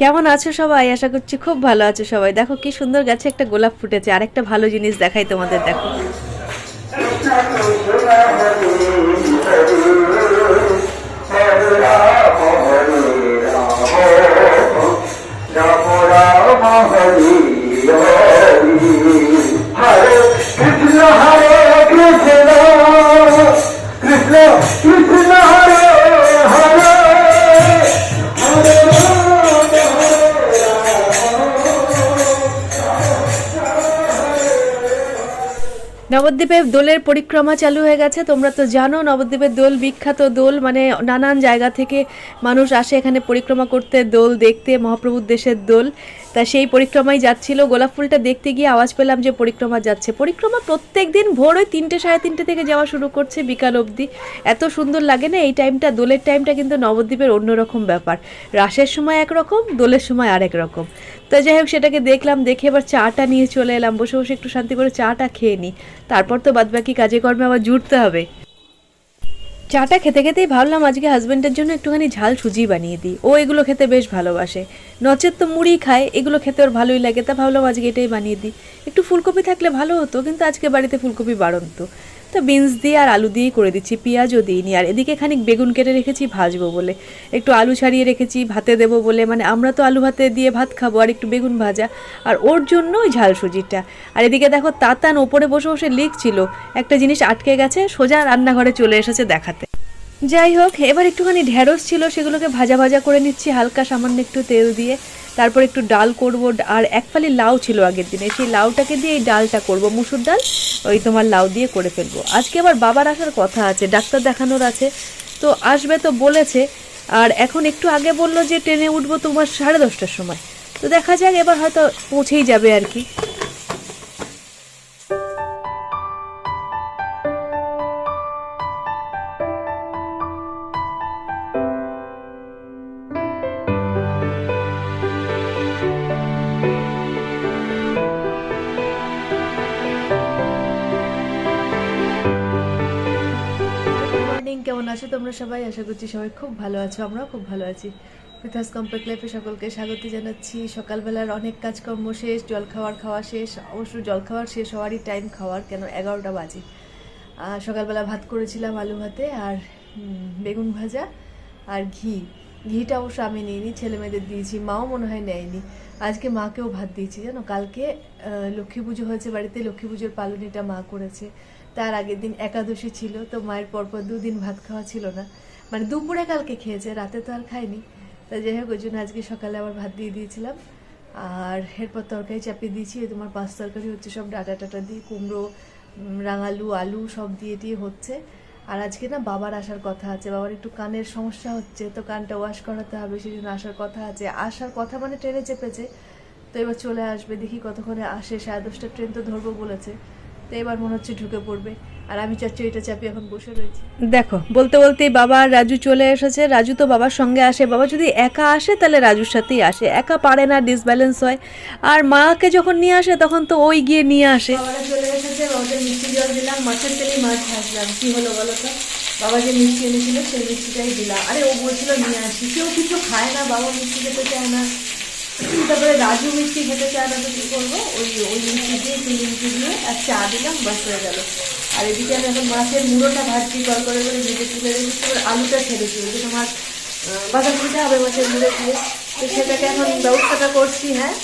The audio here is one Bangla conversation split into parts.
কেমন আছো সবাই? আশা করছি খুব ভালো আছো সবাই। দেখো কি সুন্দর গাছে একটা গোলাপ ফুটেছে। আর একটা ভালো জিনিস দেখাই তোমাদের, দেখো। হরে কৃষ্ণ হরে কৃষ্ণ। নবদ্বীপে দোলের পরিক্রমা চালু হয়ে গেছে। তোমরা তো জানো নবদ্বীপের দোল, বিখ্যাত দোল মানে নানান জায়গা থেকে মানুষ আসে এখানে পরিক্রমা করতে, দোল দেখতে, মহাপ্রভুর দেশের দোল। তা সেই পরিক্রমায় যাচ্ছিল। গোলাপ ফুলটা দেখতে গিয়ে আওয়াজ পেলাম যে পরিক্রমা যাচ্ছে। পরিক্রমা প্রত্যেক দিন ভোর ওই তিনটে সাড়ে তিনটে থেকে যাওয়া শুরু করছে বিকাল অবধি। এত সুন্দর লাগে না, এই টাইমটা, দোলের টাইমটা কিন্তু নবদ্বীপের অন্যরকম ব্যাপার। রাসের সময় একরকম, দোলের সময় আরেক রকম। তো যাই হোক, সেটাকে দেখলাম, দেখে এবার চাটা নিয়ে চলে এলাম। বসে বসে একটু শান্তি করে চাটা খেয়ে নিই তারপর তো বাদবাকি কাজে কর্মে আবার জুটতে হবে। চাটা খেতে খেতেই ভাবলাম আজকে হাজব্যান্ডের জন্য একটুখানি ঝাল সুজি বানিয়ে দিই। ও এগুলো খেতে বেশ ভালোবাসে। নচেত তো মুড়ি খায়, এগুলো খেতে ওর ভালোই লাগে। তা ভাবলাম আজকে এটাই বানিয়ে দিই। একটু ফুলকপি থাকলে ভালো হতো, কিন্তু আজকে বাড়িতে ফুলকপি বাড়ন্ত। তো বিনস দিয়ে আর আলু দিয়েই করে দিচ্ছি, পেঁয়াজও দিইনি। আর এদিকে খানিক বেগুন কেটে রেখেছি, ভাজবো বলে। একটু আলু ছাড়িয়ে রেখেছি, ভাতে দেবো বলে। মানে আমরা তো আলু ভাতে দিয়ে ভাত খাব আর একটু বেগুন ভাজা। আর ওর জন্য ওই ঝাল সুজিটা আর এদিকে দেখো তাতান ওপরে বসে বসে লিখছিল, একটা জিনিস আটকে গেছে, সোজা রান্নাঘরে চলে এসেছে দেখাতে। যাই হোক, এবার একটুখানি ঢ্যাঁড়স ছিল, সেগুলোকে ভাজা ভাজা করে নিচ্ছি, হালকা সামান্য একটু তেল দিয়ে। তারপর একটু ডাল করব। আর এক ফালি লাউ ছিল আগের দিনে, সেই লাউটাকে দিয়ে এই ডালটা করব। মুসুর ডাল, ওই তোমার লাউ দিয়ে করে ফেলব। আজকে আবার বাবার আসার কথা আছে, ডাক্তার দেখানোর আছে। তো আসবে তো বলেছে। আর এখন একটু আগে বলল যে, ট্রেনে উঠবো তোমার সাড়ে দশটার সময়। তো দেখা যাক, এবার হয়তো পৌঁছেই যাবে আর কি। আছো তোমরা সবাই আশা করছি সবাই খুব ভালো আছো, আমরাও খুব ভালো আছি। পৃথাস কম্প্যাক্ট লাইফে সকলকে স্বাগত জানাচ্ছি। সকালবেলার অনেক কাজকর্ম শেষ, জল খাওয়ার খাওয়া শেষ, অবশ্য জল খাওয়ার শেষ হওয়ারই টাইম খাওয়ার, কেন এগারোটা বাজে। সকালবেলা ভাত করেছিলাম আলু ভাতে আর বেগুন ভাজা আর ঘি। ঘিটা অবশ্য আমি নিইনি ছেলে মেয়েদের দিয়েছি, মাও মনে হয় নেয়নি। আজকে মাকেও ভাত দিয়েছি, জানো? কালকে লক্ষ্মী পুজো হয়েছে বাড়িতে, লক্ষ্মী পুজোর পালনিটা মা করেছে। তার আগের দিন একাদশী ছিল, তো মায়ের পরপর দুদিন ভাত খাওয়া ছিল না। মানে দুপুরে কালকে খেয়েছে, রাতে তো আর খায়নি। তা যাই হোক, ওই জন্য আজকে সকালে আবার ভাত দিয়ে দিয়েছিলাম। আর এরপর তরকারি চাপিয়ে দিয়েছি তোমার পাঁচ তরকারি হচ্ছে সব ডাটা টাটা দিয়ে, কুমড়ো রাঙালু, আলু সব দিয়ে দিয়ে হচ্ছে। আর আজকে না বাবার আসার কথা আছে বাবার একটু কানের সমস্যা হচ্ছে তো কানটা ওয়াশ করাতে হবে সেই জন্য আসার কথা আছে। আসার কথা মানে ট্রেনে চেপেছে তো এবার চলে আসবে দেখি কতক্ষণে আসে সাড়ে দশটা ট্রেন তো ধরবো বলেছে তো এবার মনে হচ্ছে ঢুকে পড়বে। আর আমি চাচ্ছি এটা চাপিয়ে এখন বসে রয়েছি। দেখো বলতে বলতেই বাবা আর রাজু চলে এসেছে রাজু তো বাবার সঙ্গে আসে বাবা যদি একা আসে তাহলে রাজুর সাথেই আসে একা পারে না ডিসব্যালেন্স হয়। আর মাকে যখন নিয়ে আসে তখন তো ওই গিয়ে নিয়ে আসে। বাবাকে মিষ্টি জল দিলাম, মাছের তেলে মাছ ভাজলাম। কি হলো বলো তো? বাবা যে মিষ্টি এনেছিল, সেই মিষ্টিটাই দিলাম। আরে, ও বলছিল নিয়ে আসি। কেউ কিছু খায় না, বাবা মিষ্টি খেতে চায় না। তারপরে রাজু মিষ্টি খেতে চায় না, তো কী করব? ওই ওই মিষ্টি দিয়ে চিনি মিষ্টি দিয়ে আর চা দিলাম বাস হয়ে গেল। আর এদিকে আমি এখন মাছের মুড়োটা ভাজছি কল করে করে ভেজে তুলে রেখেছি আলুটা ছেড়েছি ওই জন্য মাছ বাঁধাকপিটা হবে মাছের মুড়ে দিয়ে। তো সেটাকে এখন ব্যবস্থাটা করছি হ্যাঁ?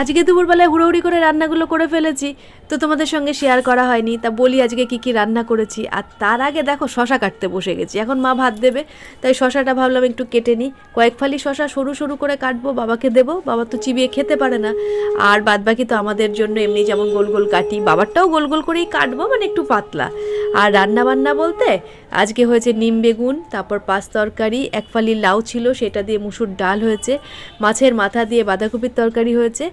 আজকে দুপুরবেলায় হুড়োহুড়ি করে রান্নাগুলো করে ফেলেছি, তো তোমাদের সঙ্গে শেয়ার করা হয়নি। তা বলি আজকে কি কি রান্না করেছি, আর তার আগে দেখো শশা কাটতে বসে গেছি। এখন মা ভাত দেবে, তাই শশাটা ভাবলাম একটু কেটে নিই। কয়েক ফালি শশা সরু সরু করে কাটবো, বাবাকে দেবো, বাবা তো চিবিয়ে খেতে পারে না। আর বাদবাকি তো আমাদের জন্য এমনি যেমন গোল গোল কাটি, বাবারটাও গোল গোল করেই কাটবো মানে একটু পাতলা। আর রান্না বান্না বলতে, আজকে হয়েছে নিম বেগুন, তারপর পাঁচ তরকারি, এক ফালি লাউ ছিল, সেটা দিয়ে মুসুর ডাল হয়েছে, মাছের মাথা দিয়ে বাঁধাকপির তরকারি হয়েছে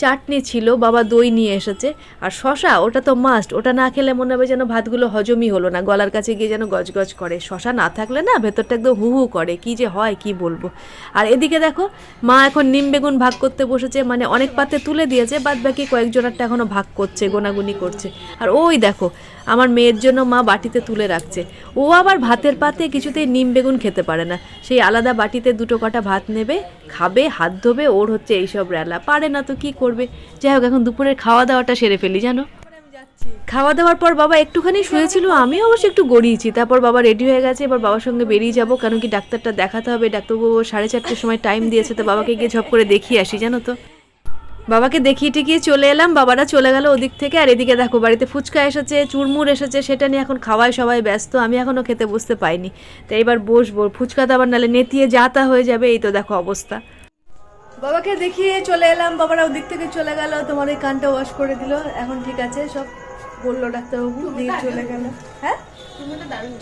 চাটনি ছিল, বাবা দই নিয়ে এসেছে। আর শশা, ওটা তো মাস্ট ওটা না খেলে মনে হবে যেন ভাতগুলো হজমই হলো না। গলার কাছে গিয়ে যেন গজগজ করে। শশা না থাকলে না ভেতরটা একদম হু হু করে। কি যে হয়, কি বলব? আর এদিকে দেখো, মা এখন নিম বেগুন ভাগ করতে বসেছে মানে অনেক পাতে তুলে দিয়েছে, বাদ বাকি কয়েকজনেরটা এখনও ভাগ করছে, গোনাগুনি করছে। আর ওই দেখো, আমার মেয়ের জন্য মা বাটিতে তুলে রাখছে। ও আবার ভাতের পাতে কিছুতেই নিম বেগুন খেতে পারে না। সেই আলাদা বাটিতে দুটো কটা ভাত নেবে, খাবে, হাত ধোবে, ওর হচ্ছে এইসব রেলা। পারে না তো কি করবে। যাই হোক, এখন দুপুরের খাওয়া দাওয়াটা সেরে ফেলি, জানো? খাওয়া দাওয়ার পর বাবা একটুখানি শুয়েছিল, আমি অবশ্য একটু গড়িয়েছি। তারপর বাবা রেডি হয়ে গেছে, এবার বাবার সঙ্গে বেরিয়ে যাব। কারণ কি ডাক্তারটা দেখাতে হবে, ডাক্তারবাবু সাড়ে চারটের সময় টাইম দিয়েছে, তো বাবাকে গিয়ে ঝপ করে দেখিয়ে আসি, জানো তো? বাবাকে দেখিয়ে টিকিয়ে চলে এলাম, বাবারা চলে গেল ওদিক থেকে। আর এদিকে দেখো, বাড়িতে ফুচকা এসেছে, চুরমুর এসেছে, সেটা নিয়ে এখন খাওয়ায় সবাই ব্যস্ত, আমি এখনও খেতে বসতে পাইনি। তাই এবার বসবো, ফুচকা তো আবার নালে নেতিয়ে যাতা হয়ে যাবে, এই তো দেখো অবস্থা। বাবাকে দেখিয়ে চলে এলাম। বাবারা ওদিক থেকে চলে গেল তোমার এই কানটা ওয়াশ করে দিল। এখন ঠিক আছে সব বলল ডাক্তারবাবু দিয়ে চলে গেল। হ্যাঁ?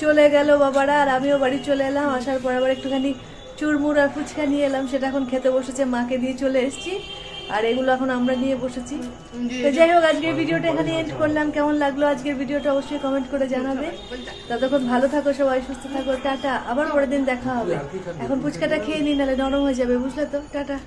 চলে গেল বাবারা আর আমিও বাড়ি চলে এলাম। আসার পর আবার একটুখানি চুরমুর আর ফুচকা নিয়ে এলাম। সেটা এখন খেতে বসেছে মাকে দিয়ে চলে এসেছি। আর এগুলো এখন আমরা নিয়ে বসেছি। তো যাই হোক আজকের ভিডিওটা এখানে এন্ড করলাম। কেমন লাগল আজকের ভিডিওটা অবশ্যই কমেন্ট করে জানাবে। ততক্ষণ ভালো থাকো সবাই সুস্থ থাকো টাটা। আবার পরের দিন দেখা হবে। এখন ফুচকাটা খেয়ে নিই নাহলে নরম হয়ে যাবে বুঝলে তো? টাটা।